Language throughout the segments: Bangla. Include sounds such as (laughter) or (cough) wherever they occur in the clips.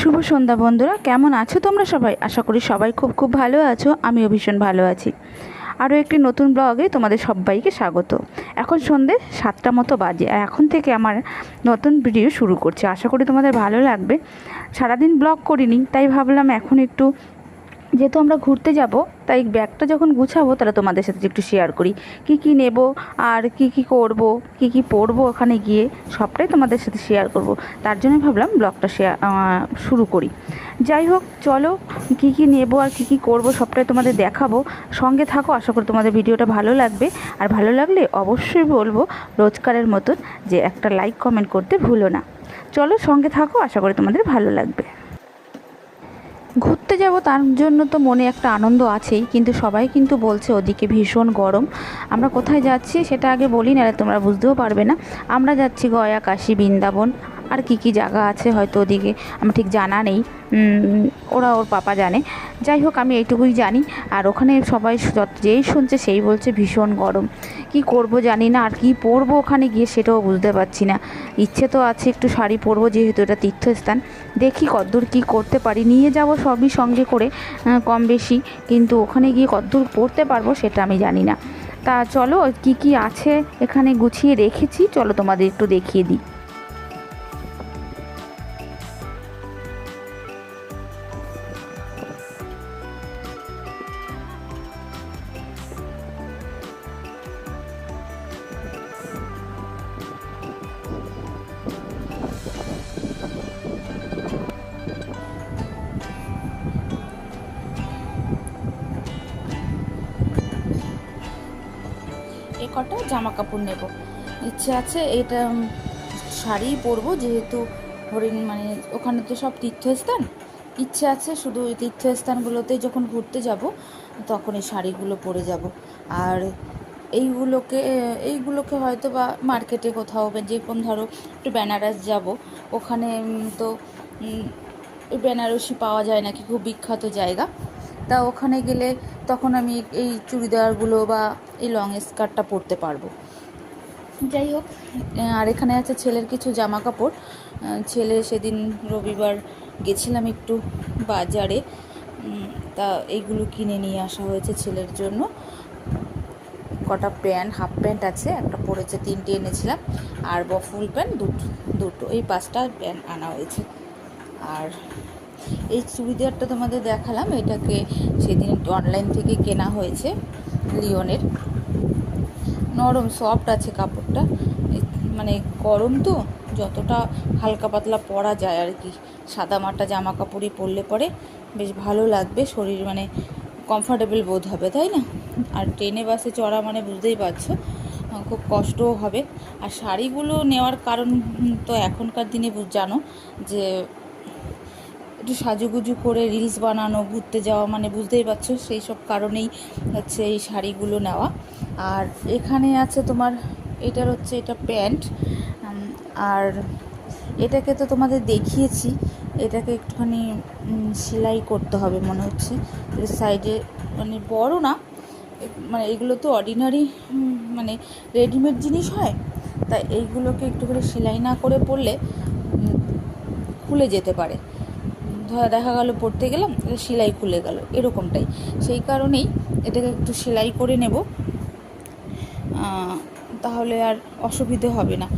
শুভ সন্ধ্যা বন্ধুরা, কেমন আছো তোমরা সবাই? আশা করি সবাই খুব খুব ভালো আছো, আমিও ভীষণ ভালো আছি। আরও একটি নতুন ব্লগে তোমাদের সবাইকে স্বাগত। এখন সন্ধে সাতটা মতো বাজে, আর এখন থেকে আমার নতুন ভিডিও শুরু করছি। আশা করি তোমাদের ভালো লাগবে। সারাদিন ব্লগ করিনি, তাই ভাবলাম এখন একটু যেহেতু আমরা ঘুরতে যাব, তাই ব্যাগটা যখন গুছাবো তাহলে তোমাদের সাথে একটু শেয়ার করি। কি কি নেব, আর কি কি করব, কি কি পরবো ওখানে গিয়ে, সবটাই তোমাদের সাথে শেয়ার করব। তার জন্য ভাবলাম ব্লগটা শেয়ার শুরু করি। যাই হোক, চলো, কি কি নেব আর কি কি করব সবটাই তোমাদের দেখাবো। সঙ্গে থাকো, আশা করি তোমাদের ভিডিওটা ভালো লাগবে। আর ভালো লাগলে অবশ্যই বলব রোজকারের মতন যে একটা লাইক কমেন্ট করতে ভুলো না। চলো, সঙ্গে থাকো, আশা করি তোমাদের ভালো লাগবে। ঘুরতে যাব, তার জন্য তো মনে একটা আনন্দ আছেই, কিন্তু সবাই কিন্তু বলছে ওদিকে ভীষণ গরম। আমরা কোথায় যাচ্ছি সেটা আগে বলি না তোমরা বুঝতেও পারবে না। আমরা যাচ্ছি গয়া, কাশি, বৃন্দাবন। আর কি কি জায়গা আছে হয়তো ওদিকে, আমার ঠিক জানা নেই। ওরা ওর পাপা জানে। যাই হোক, আমি এইটুকুই জানি। আর ওখানে সবাই যত যেই শুনছে সেই বলছে ভীষণ গরম। কি করব জানি না, আর কি পরবো ওখানে গিয়ে সেটাও বুঝতে পারছি না। ইচ্ছে তো আছে একটু শাড়ি পরবো, যেহেতু এটা তীর্থস্থান। দেখি কদ্দূর কি করতে পারি। নিয়ে যাব সবই সঙ্গে করে কম বেশি। কিন্তু ওখানে গিয়ে কদ্দূর পরতে পারব সেটা আমি জানি না। তা চলো, কি কি আছে এখানে গুছিয়ে রেখেছি। চলো তোমাদের একটু দেখিয়ে দিই। কটা জামা কাপড় নেব। ইচ্ছে আছে এটা শাড়ি পরবো, যেহেতু হরিণ মানে ওখানে তো সব তীর্থস্থান। ইচ্ছে আছে শুধু ওই তীর্থস্থানগুলোতে যখন ঘুরতে যাব, তখন এই শাড়িগুলো পরে যাব। আর এইগুলোকে এইগুলোকে হয়তো বা মার্কেটে কোথাও বা যে কোন ধরো একটু বেনারস যাব, ওখানে তো বেনারসি পাওয়া যায় নাকি? খুব বিখ্যাত জায়গা। তা ওখানে গেলে তখন আমি এই চুড়িদারগুলো বা এই লং স্কার্টটা পরতে পারব। যাই হোক আর এখানে আছে ছেলের কিছু জামা কাপড় ছেলে সেদিন রবিবার গেছিলাম একটু বাজারে। তা এইগুলো কিনে নিয়ে আসা হয়েছে ছেলের জন্য। কটা প্যান্ট, হাফ প্যান্ট আছে, একটা পরেছে, তিনটে এনেছিলাম। আর ফুল প্যান্ট, দুটো দুটো, এই পাঁচটা প্যান্ট আনা হয়েছে। আর এই চুড়িদারটা তোমাদের দেখালাম, এটাকে সেদিন অনলাইন থেকে কেনা হয়েছে লিওনের নরম সফট আছে কাপড়টা। মানে গরম তো, যতটা হালকা পাতলা পরা যায় আর কি। সাদা মাটা জামা কাপড়ই পরলে পরে বেশ ভালো লাগবে, শরীর মানে কমফোর্টেবল বোধ হবে, তাই না? আর ট্রেনে বাসে চড়া মানে বুঝতেই পারছ খুব কষ্টও হবে। আর শাড়িগুলো নেওয়ার কারণ তো এখনকার দিনে জানো যে একটু সাজুগুজু করে রিলস বানানো ঘুরতে যাওয়া মানে বুঝতেই পারছ সেই সব কারণেই হচ্ছে এই শাড়িগুলো নেওয়া। আর এখানে আছে তোমার এটার হচ্ছে এটা প্যান্ট আর এটাকে তো তোমাদের দেখিয়েছি এটাকে একটুখানি সেলাই করতে হবে মনে হচ্ছে। সাইডে মানে বড় না মানে এগুলো তো অর্ডিনারি মানে রেডিমেড জিনিস হয় তাই এইগুলোকে একটু করে সেলাই না করে উম, খুলে যেতে পারে। দেখা গেল, পড়তে গেলাম সেলাই খুলে গেল, এরকমটাই। সেই কারণেই এটাকে একটু সেলাই করে নেব। তাহলে আর অসুবিধে হবে না।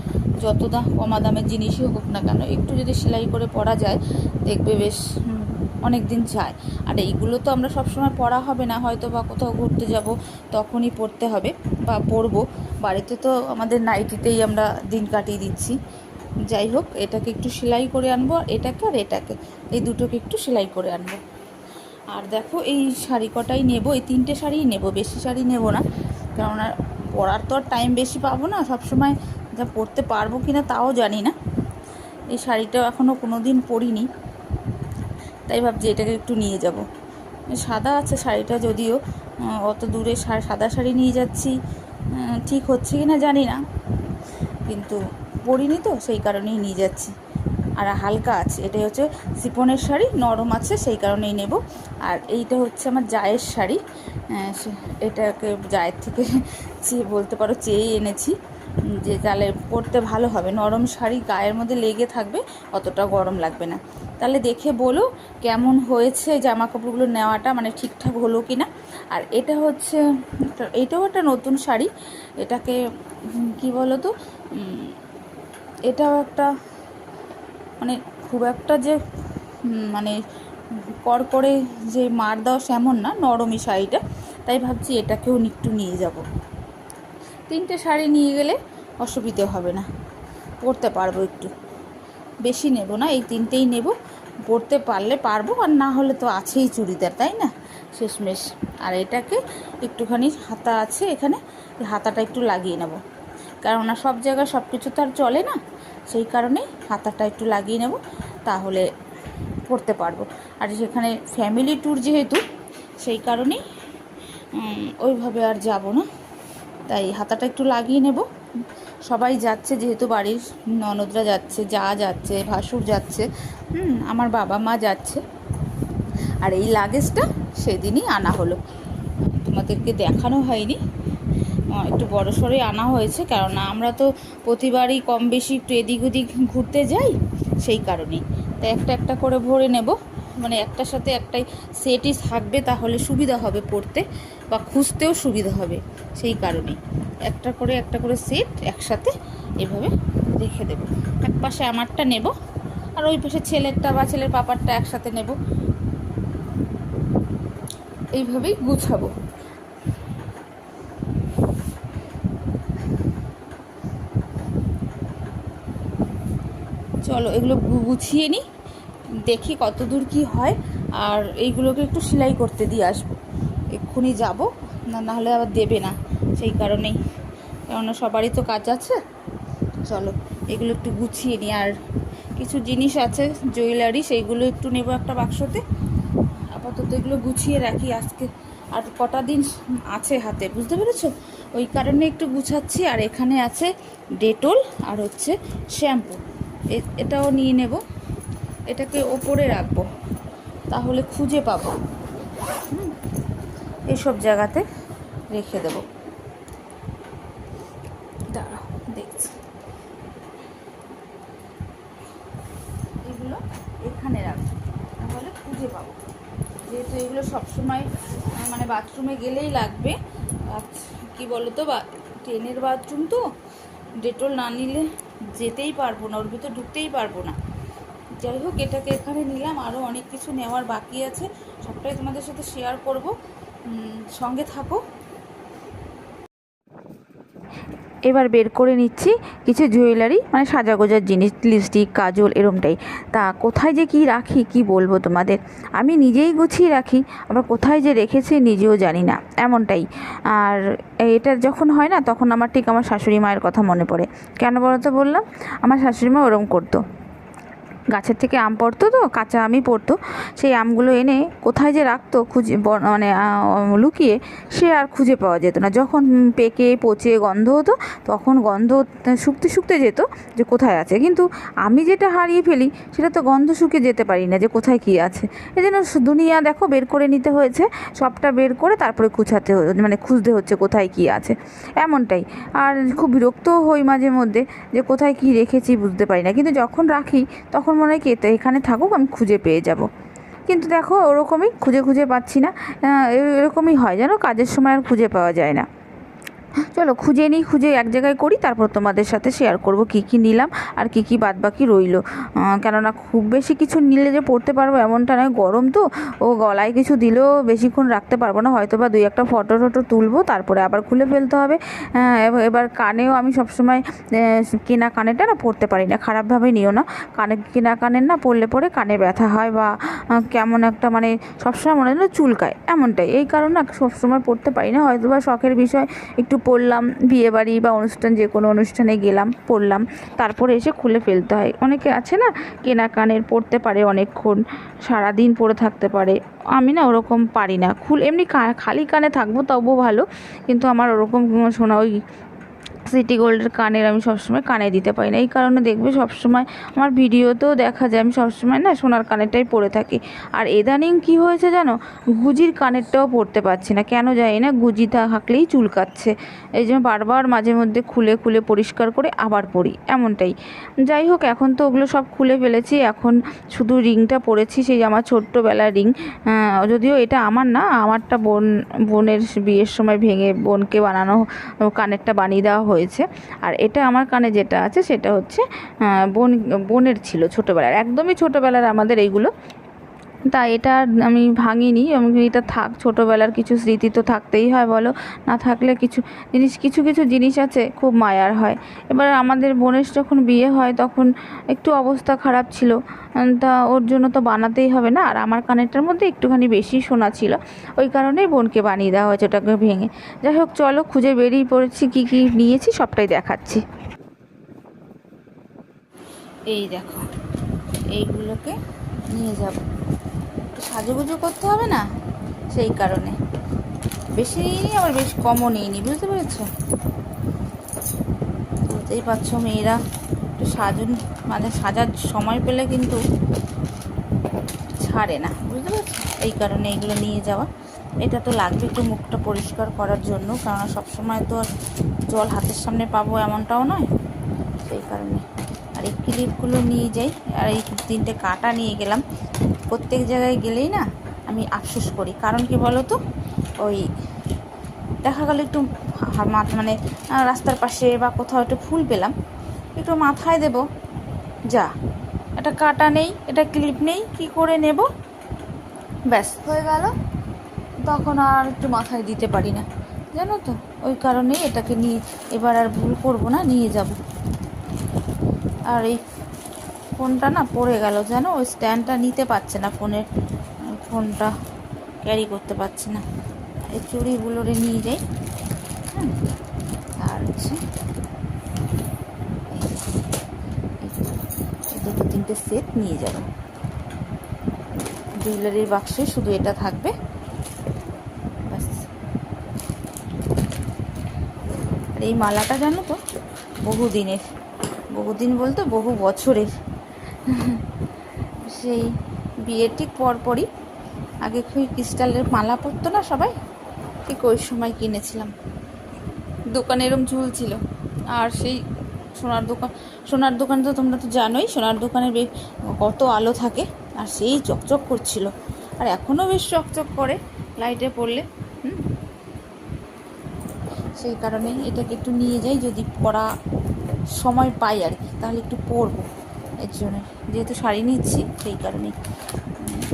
যত দা কমা দামের জিনিসই হোক না কেন, একটু যদি সেলাই করে পরা যায়, দেখবে বেশ অনেক দিন যায়। আর এইগুলো তো আমরা সবসময় পরা হবে না, হয়তো বা কোথাও ঘুরতে যাব, তখনই পরতে হবে বা পরবো বাড়িতে তো আমাদের নাইটিতেই আমরা দিন কাটিয়ে দিচ্ছি। যাই হোক, এটাকে একটু সেলাই করে আনব, আর এটাকে আর এটাকে। এই দুটোকে একটু সেলাই করে আনব। আর দেখো, এই শাড়ি কটাই নেব, এই তিনটে শাড়িই নেব, বেশি শাড়ি নেব না। কেননা পরার তো আর টাইম বেশি পাবো না, সবসময় যা পরতে পারব কি না তাও জানি না। এই শাড়িটাও এখনও কোনো দিন পরিনি, তাই ভাবছি এটাকে একটু নিয়ে যাব। সাদা আছে শাড়িটা যদিও অত দূরে সাদা শাড়ি নিয়ে যাচ্ছি ঠিক হচ্ছে কি না জানি না। কিন্তু পরিনি তো, সেই কারণেই নিয়ে যাচ্ছি। আর হালকা আছে, এটাই হচ্ছে সিপনের শাড়ি, নরম আছে, সেই কারণেই নেব। আর এইটা হচ্ছে আমার জায়ের শাড়ি। এটাকে জায়ের থেকে (laughs) চেয়ে, বলতে পারো চেয়েই এনেছি। যে তাহলে পরতে ভালো হবে। নরম শাড়ি গায়ের মধ্যে লেগে থাকবে অতটা গরম লাগবে না। তাহলে দেখে বলো কেমন হয়েছে জামা কাপড়গুলো নেওয়াটা মানে ঠিকঠাক হলো কি না আর এটা হচ্ছে এটাও একটা নতুন শাড়ি। এটাকে কি বলো তো এটাও একটা মানে খুব একটা যে মানে কড়কড়ে যে মার দাও সেমন না, নরমই শাড়িটা। তাই ভাবছি এটাকেও একটু নিয়ে যাব। তিনটে শাড়ি নিয়ে গেলে অসুবিধে হবে না। পরতে পারব একটু। বেশি নেব না, এই তিনটেই নেব। পরতে পারলে পারব, আর না হলে তো আছেই চুড়িদার, তাই না? শেষমেশ। আর এটাকে একটুখানি হাতা আছে এখানে, হাতাটা একটু লাগিয়ে নেব। কেননা সব জায়গায় সব কিছু তো আর চলে না। সেই কারণেই হাতাটা একটু লাগিয়ে নেব, তাহলে পড়তে পারব। আর সেখানে ফ্যামিলি ট্যুর যেহেতু, সেই কারণেই ওইভাবে আর যাব না। তাই হাতাটা একটু লাগিয়ে নেব। সবাই যাচ্ছে, যেহেতু বাড়ির ননদরা যাচ্ছে, যা যাচ্ছে, ভাসুর যাচ্ছে আমার বাবা মা যাচ্ছে। আর এই লাগেজটা সেদিনই আনা হলো। তোমাদেরকে দেখানো হয়নি। একটু বড় সড়োই আনা হয়েছে, কেননা আমরা তো প্রতিবারই কম বেশি একটু এদিক ওদিক ঘুরতে যাই সেই কারণেই তাই একটা একটা করে ভরে নেব মানে একটার সাথে একটাই সেটই থাকবে, তাহলে সুবিধা হবে পড়তে, বা খুঁজতেও সুবিধা হবে সেই কারণেই একটা করে একটা করে সেট একসাথে এভাবে রেখে দেবো। এক পাশে আমারটা নেব, আর ওই পাশে ছেলেরটা বা ছেলের পাপারটা একসাথে নেব। এইভাবেই গুছাবো। চলো, এগুলো গুছিয়ে নিই দেখি কত দূর কী হয়, আর এইগুলোকে একটু সেলাই করতে দিয়ে আসব। এক্ষুনি যাব, না নাহলে আবার দেবে না, সেই কারণেই। কেননা সবারই তো কাজ আছে, চলো, এগুলো একটু গুছিয়ে নিই আর কিছু জিনিস আছে, জুয়েলারি, সেইগুলো একটু নেব একটা বাক্সতে। আপাতত এগুলো গুছিয়ে রাখি আজকে। আর কটা দিন আছে হাতে, বুঝতে পেরেছ? ওই কারণে একটু গুছাচ্ছি, আর এখানে আছে ডেটল, আর হচ্ছে শ্যাম্পু। এটাও নিয়ে নেব। এটাকে ওপরে রাখব। তাহলে খুঁজে পাবো। হুম, এইসব জায়গাতে রেখে দেবো। দাঁড়াও দেখছি। এগুলো এখানে রাখব। তাহলে খুঁজে পাবো। যেহেতু এগুলো সবসময় মানে বাথরুমে গেলেই লাগবে। কি বলো তো বা ট্রেনের বাথরুম তো। ডেটল না নিলে যেতেই পারব না, ওর ভিতরে ঢুকতেই পারব না। যাই হোক, এটাকে এখানে নিলাম আরও অনেক কিছু নেওয়ার বাকি আছে। সবটাই তোমাদের সাথে শেয়ার করব। সঙ্গে থাকো। এবার বের করে নিচ্ছি কিছু জুয়েলারি মানে সাজাগোজার জিনিস লিপস্টিক কাজল, এরমটাই। তা কোথায় যে কি রাখি, কি বলব তোমাদের? আমি নিজেই গুছিয়ে রাখি, আবার কোথায় যে রেখেছি নিজেও জানি না, এমনটাই। আর এটা যখন হয় না, তখন আমার ঠিক আমার শাশুড়ি মায়ের কথা মনে পড়ে। কেন বলতো বললাম? আমার শাশুড়ি মা ওরম করতো। গাছের থেকে আম পড়তো তো, কাঁচা আমই পড়তো। সেই আমগুলো এনে কোথায় যে রাখতো খুঁজে মানে লুকিয়ে সে আর খুঁজে পাওয়া যেত না। যখন পেকে, পচে গন্ধ হতো, তখন গন্ধ শুকতে শুকতে যেত যে কোথায় আছে। কিন্তু আমি যেটা হারিয়ে ফেলি, সেটা তো গন্ধ শুকে যেতে পারি না যে কোথায় কী আছে। এই জন্য দুনিয়া দেখো বের করে নিতে হয়েছে, সবটা বের করে তারপরে খুঁচাতে মানে খুঁজতে হচ্ছে কোথায় কী আছে। এমনটাই। আর খুব বিরক্তও হই মাঝে মধ্যে যে কোথায় কী রেখেছি বুঝতে পারি না। কিন্তু যখন রাখি, তখন মনে হয় কি, তো এখানে থাকুক, আমি খুঁজে পেয়ে যাব। কিন্তু দেখো, ওরকমই খুঁজে খুঁজে পাচ্ছি না। এরকমই হয়, যেন কাজের সময় আর খুঁজে পাওয়া যায় না। চলো খুঁজে নিই, খুঁজে এক জায়গায় করি, তারপর তোমাদের সাথে শেয়ার করব কি কি নিলাম আর কি কি বাদ বাকি রইল কেননা খুব বেশি কিছু নিলে যে পড়তে পারব এমনটা নয়, গরম তো, ও গলায় কিছু দিলেও বেশিক্ষণ রাখতে পারব না হয়তো বা দুই একটা ফটো টটো তুলবো, তারপরে আবার খুলে ফেলতে হবে। এবার কানেও আমি সবসময় কেনা কানেটা না পরতে পারি না, খারাপভাবে নিও না। কানে কেনা কানের না পড়লে পরে কানে ব্যথা হয় বা কেমন একটা মানে সবসময় মনে হয় চুলকায়, এমনটাই। এই কারণে সবসময় পড়তে পারি না হয়তো বা শখের বিষয়, একটু পড়লাম, বিয়েবাড়ি বা অনুষ্ঠান, যে কোনো অনুষ্ঠানে গেলাম, পড়লাম। তারপরে এসে খুলে ফেলতে হয়। অনেকে আছে না, কেনা কানের পড়তে পারে অনেকক্ষণ, সারাদিন পড়ে থাকতে পারে। আমি না ওরকম পারি না। খুল, এমনি খালি কানে থাকব, তবুও ভালো। কিন্তু আমার ওরকম শোনা ওই সিটি গোল্ডের কানের আমি সবসময় কানে দিতে পারি না। এই কারণে দেখবে সবসময় আমার ভিডিওতেও দেখা যায়, আমি সবসময় না সোনার কানেরটাই পরে থাকি। আর ইদানিং কি হয়েছে জানো? গুজির কানেরটাও পরতে পারছি না। কেন জানি না, গুজি থাকলেই চুলকাচ্ছে এই জন্য বারবার মাঝে মধ্যে খুলে খুলে পরিষ্কার করে আবার পরি, এমনটাই। যাই হোক, এখন তো ওগুলো সব খুলে ফেলেছি। এখন শুধু রিংটা পরেছি, সেই আমার ছোট্টবেলার রিং। যদিও এটা আমার না, আমারটা বোন, বোনের বিয়ের সময় ভেঙে বোনকে বানানো, কানেরটা বানিয়ে দেওয়া হয়েছে। আর এটা আমার কানে যেটা আছে সেটা হচ্ছে বোন, বোনের ছিল ছোটোবেলার, একদমই ছোটোবেলার আমাদের এইগুলো তা এটা আমি ভাঙিনি, আমি এটা থাক, ছোটোবেলার কিছু স্মৃতি তো থাকতেই হয় বলো। না থাকলে কিছু জিনিস, কিছু কিছু জিনিস আছে খুব মায়ার হয়। এবার আমাদের বোনের যখন বিয়ে হয় তখন একটু অবস্থা খারাপ ছিল। তা ওর জন্য তো বানাতেই হবে না, আর আমার কানেরটার মধ্যে একটুখানি বেশি সোনা ছিল। ওই কারণেই বোনকে বানিয়ে দেওয়া হয়েছে ওটাকে ভেঙে। যাই হোক, চলো খুঁজে বেরিয়ে পড়েছি, কী কী নিয়েছি সবটাই দেখাচ্ছি। এই দেখো, এইগুলোকে নিয়ে যাব। সাজুগুজু করতে হবে না? সেই কারণে। বেশি নিইনি, আবার বেশ কমও নিইনি, বুঝতে পেরেছ? বুঝতেই পারছ মেয়েরা, একটু সাজুন মানে সাজার সময় পেলে কিন্তু ছাড়ে না, বুঝতে পারছ? এই কারণে এগুলো নিয়ে যাওয়া। এটা তো লাগবে একটু মুখটা পরিষ্কার করার জন্য কারণ সবসময় তো জল হাতের সামনে পাবো এমনটাও নয়। সেই কারণে। আর এই ক্লিপগুলো নিয়ে যাই, আর এই তিনটে কাটা নিয়ে গেলাম। প্রত্যেক জায়গায় গেলেই না আমি আফসোস করি। কারণ কি বলো তো ওই দেখা গেল একটু মানে রাস্তার পাশে বা কোথাও একটু ফুল পেলাম। একটু মাথায় দেব, যা এটা কাটা নেই এটা ক্লিপ নেই, কি করে নেব? ব্যাস, হয়ে গেল। তখন আর একটু মাথায় দিতে পারি না। জানো তো? ওই কারণেই এটাকে নিয়ে এবার আর ভুল করব না, নিয়ে যাব। আর এই ফোনটা না পড়ে গেল যেন, ওই স্ট্যান্ডটা নিতে পারছে না ফোনের, ফোনটা ক্যারি করতে পারছে না। এই চুড়িগুলোরে নিয়ে যাই। আর হচ্ছে দুটো তিনটে সেট নিয়ে যাব। জুয়েলারির বাক্সে শুধু এটা থাকবে। এই মালাটা জানো তো বহু দিনের বহুদিন বলতে বহু বছরের। সেই বিয়ের ঠিক পরপরই আগে খুবই ক্রিস্টালের মালা পরতো না সবাই? ঠিক ওই সময় কিনেছিলাম। দোকানে এরম ঝুলছিল আর সেই সোনার দোকান সোনার দোকান তো তোমরা তো জানোই, সোনার দোকানে কত আলো থাকে। আর সেই চকচক করছিল। আর এখনও বেশ চকচক করে লাইটে পড়লে সেই কারণে এটাকে একটু নিয়ে যাই, যদি পড়া সময় পাই আর কি, তাহলে একটু পরবো। এর জন্য যেহেতু শাড়ি নিচ্ছি, সেই কারণে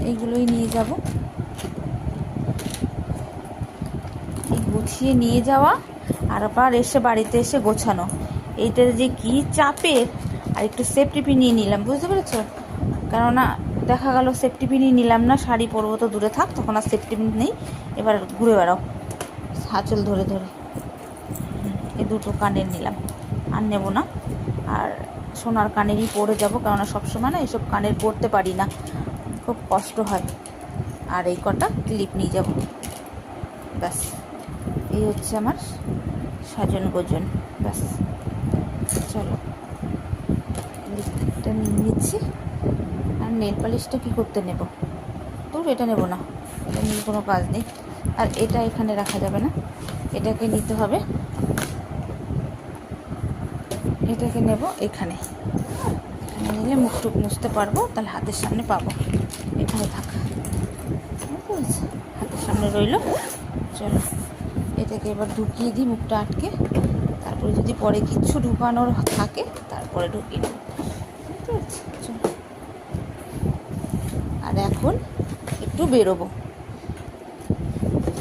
এইগুলোই নিয়ে যাব। এই গুছিয়ে নিয়ে যাওয়া আর আবার এসে বাড়িতে এসে গোছানো। এইটা যে কি চাপের, আর একটু সেফটি পিন নিয়ে নিলাম, বুঝতে পেরেছ? কেননা দেখা গেল সেফটি পিনই নিলাম না, শাড়ি পরবো তো দূরে থাক, তখন আর সেফটি পিন নেই। এবার ঘুরে বেড়াও হাঁচল ধরে ধরে। এই দুটো কানের নিলাম। আর নেব না। আর সোনার কানেরই পরে যাব, কেননা সবসময় না এসব কানের পরতে পারি না। খুব কষ্ট হয়। আর এই কটা ক্লিপ নিয়ে যাব। ব্যাস, এই হচ্ছে আমার সাজন গোজন। ব্যাস, চলো। ক্লিপটা নিয়ে নিচ্ছি। আর নেল পালিশটা কী করতে নেব? তোর এটা নেব না। এটা নিয়ে কোনো কাজ নেই। আর এটা এখানে রাখা যাবে না। এটাকে নিতে হবে এটাকে নেব এখানে। এখানে নিলে মুখ টুক মুছতে পারব, তাহলে হাতের সামনে পাবো। এখানে থাক? হাতের সামনে রইল। চলো, এটাকে এবার ঢুকিয়ে দিই মুখটা আটকে। তারপরে যদি পরে কিচ্ছু ঢুকানোর থাকে, তারপরে ঢুকিয়ে? চলো। আর এখন একটু বেরোবো।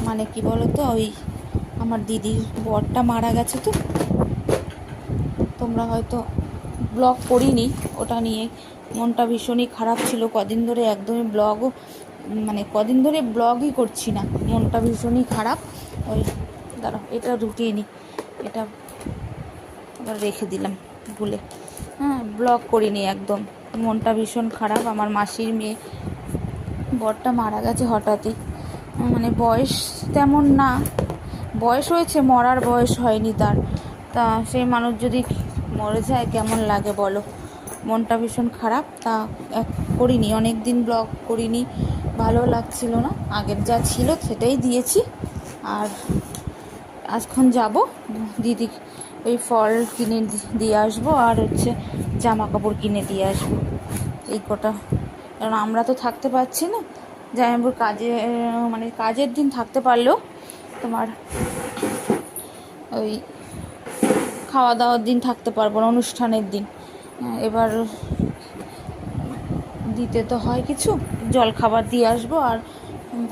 মানে কি বলো তো ওই আমার দিদির বরটা মারা গেছে তো। তোমরা হয়তো ব্লগ করিনি। ওটা নিয়ে মনটা ভীষণই খারাপ ছিল। কদিন ধরে একদমই ব্লগও মানে কদিন ধরে ব্লগই করছি না। মনটা ভীষণই খারাপ। ওই দাঁড়াও, এটা রুটিয়ে নিই এটা রেখে দিলাম ভুলে। হ্যাঁ ব্লগ করিনি একদম। মনটা ভীষণ খারাপ। আমার মাসির মেয়ে বরটা মারা গেছে হঠাৎই। মানে বয়স তেমন না। বয়স হয়েছে, মরার বয়স হয়নি তার। তা সেই মানুষ যদি মরে যায়, কেমন লাগে বলো? মনটা ভীষণ খারাপ, তা এক করিনি অনেক দিন ব্লগ করিনি, ভালো লাগছিল না। আগের যা ছিল সেটাই দিয়েছি। আর আজক্ষণ যাব, দিদি ওই ফল কিনে দিয়ে আসব, আর হচ্ছে জামা কাপড় কিনে দিয়ে আসব। এই কটা। কারণ আমরা তো থাকতে পারছি না। জামাইবাবুর কাজে মানে কাজের দিন থাকতে পারলেও তোমার ওই খাওয়া দাওয়ার দিন থাকতে পারব না অনুষ্ঠানের দিন। এবার দিতে তো হয় কিছু জল খাবার দিয়ে আসব আর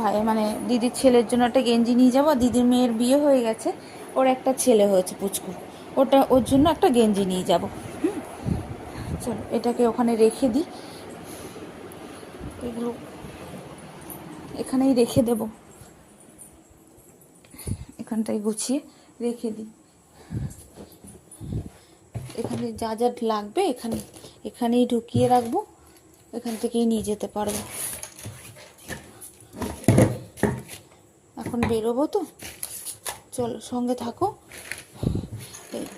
ভাই মানে দিদির ছেলের জন্য একটা গেঞ্জি নিয়ে যাব। দিদির মেয়ের বিয়ে হয়ে গেছে ওর একটা ছেলে হয়েছে পুচকু। ওটা ওর জন্য একটা গেঞ্জি নিয়ে যাব। হুম। চলো এটাকে ওখানে রেখে দিই। এগুলো এখানেই রেখে দেব। এখানটায় গুছিয়ে রেখে দিই। এখানে যা যা লাগবে এখানে, এখানেই ঢুকিয়ে রাখব, এখান থেকেই নিয়ে যেতে পারব। এখন বেরোবো তো, চলো সঙ্গে থাকো।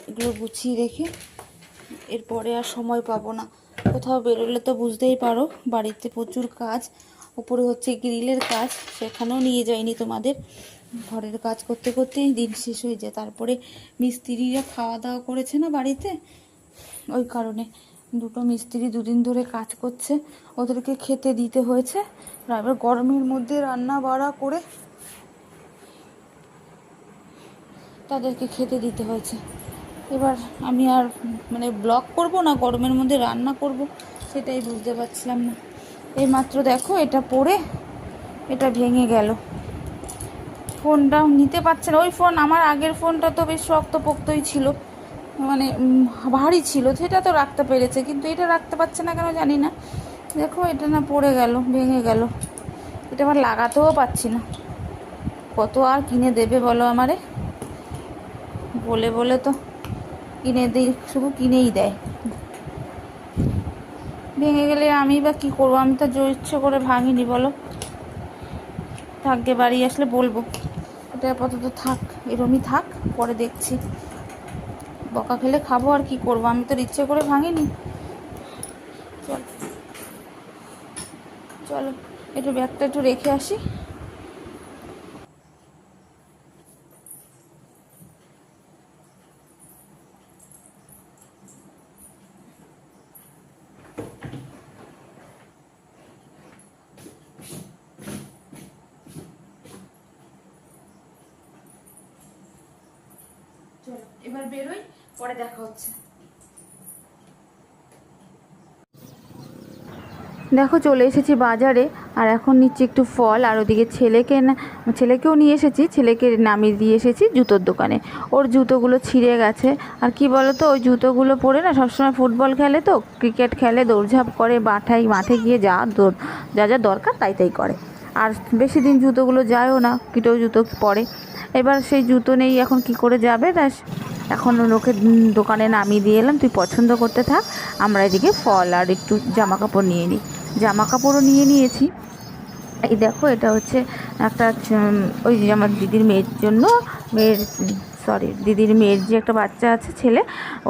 এগুলো গুছিয়ে রেখে এরপরে আর সময় পাবো না। কোথাও বেরোলে তো বুঝতেই পারো, বাড়িতে প্রচুর কাজ উপরে হচ্ছে গ্রিলের কাজ, সেখানেও নিয়ে যাইনি তোমাদের। ঘরের কাজ করতে করতেই দিন শেষ হয়ে যায়। তারপরে মিস্ত্রিরা খাওয়া দাওয়া করেছে না বাড়িতে? ওই কারণে দুটো মিস্ত্রি দুদিন ধরে কাজ করছে। ওদেরকে খেতে দিতে হয়েছে। এবার গরমের মধ্যে রান্না বাড়া করে তাদেরকে খেতে দিতে হয়েছে। এবার আমি আর মানে ব্লগ করব না, গরমের মধ্যে রান্না করব সেটাই বুঝতে পারছিলাম না। এই মাত্র দেখো এটা পড়ে, এটা ভেঙে গেল। ফোনটা নিতে পারছে না। ওই ফোন আমার আগের ফোনটা তো বেশ শক্তপোক্তই ছিল। মানে ভারী ছিল। সেটা তো রাখতে পেরেছে, কিন্তু এটা রাখতে পারছে না কেন জানি না। দেখো, এটা না পড়ে গেল, ভেঙে গেল। এটা আমার লাগাতেও পাচ্ছি না। কত আর কিনে দেবে বলো আমারে? বলে বলে তো কিনে দিই, শুধু কিনেই দেয়। ভেঙে গেলে আমি বা কী করব? আমি তো জোর ইচ্ছে করে ভাঙিনি বলো। থাকবে বাড়ি আসলে বলব। এটা আপাতত থাক, এরমই থাক, পরে দেখছি। বকা খেলে খাব আর কি করব? আমি তো ইচ্ছে করে ভাঙিনি। চল। চলো, একটু ব্যাগটা একটু রেখে আসি চলো এবার বেরোই পরে দেখা হচ্ছে। দেখো, চলে এসেছি বাজারে, আর এখন নিচ্ছি একটু ফল, আর ওদিকে ছেলেকে ছেলেকেও নিয়ে এসেছি, ছেলেকে নামিয়ে দিয়ে এসেছি জুতোর দোকানে। ওর জুতোগুলো ছিঁড়ে গেছে। আর কি বলো তো ওই জুতোগুলো পরে না, সবসময় ফুটবল খেলে তো, ক্রিকেট খেলে, দৌড়ঝাঁপ করে মাঠাই মাঠে গিয়ে যা যা যা দরকার তাই তাই করে। আর বেশি দিন জুতোগুলো যায়ও না কিটো জুতো পরে। এবার সেই জুতো নেই, এখন কি করে যাবে? তা এখন ওকে দোকানে নামিয়ে দিয়ে এলাম, তুই পছন্দ করতে থাক, আমরা এদিকে ফল আর একটু জামা কাপড় নিয়ে নিই। জামা কাপড়ও নিয়ে নিয়েছি। এই দেখো, এটা হচ্ছে একটা ওই আমার দিদির মেয়ের জন্য, মেয়ের সরি দিদির মেয়ের যে একটা বাচ্চা আছে, ছেলে,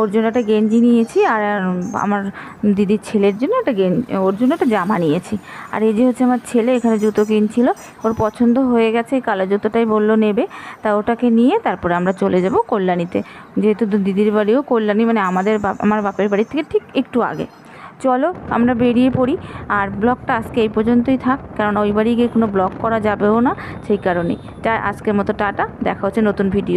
ওর জন্য একটা গেঞ্জি নিয়েছি আর আমার দিদির ছেলের জন্য একটা গেঞ্জি ওর জন্য একটা জামা নিয়েছি। আর এই যে হচ্ছে আমার ছেলে, এখানে জুতো কিনছিল। ওর পছন্দ হয়ে গেছে কালো জুতোটাই বলল নেবে। তা ওটাকে নিয়ে তারপরে আমরা চলে যাব কল্যাণীতে। যেহেতু দিদির বাড়িও কল্যাণী মানে আমাদের আমার বাপের বাড়ি থেকে ঠিক একটু আগে। চলো, আমরা বেরিয়ে পড়ি। আর ব্লগটা আজকে এই পর্যন্তই থাক, কারণ ওই বাড়ি গিয়ে কোনো ব্লগ করা যাবেও না, সেই কারণেই। তাই আজকের মতো টাটা, দেখা হচ্ছে নতুন ভিডিও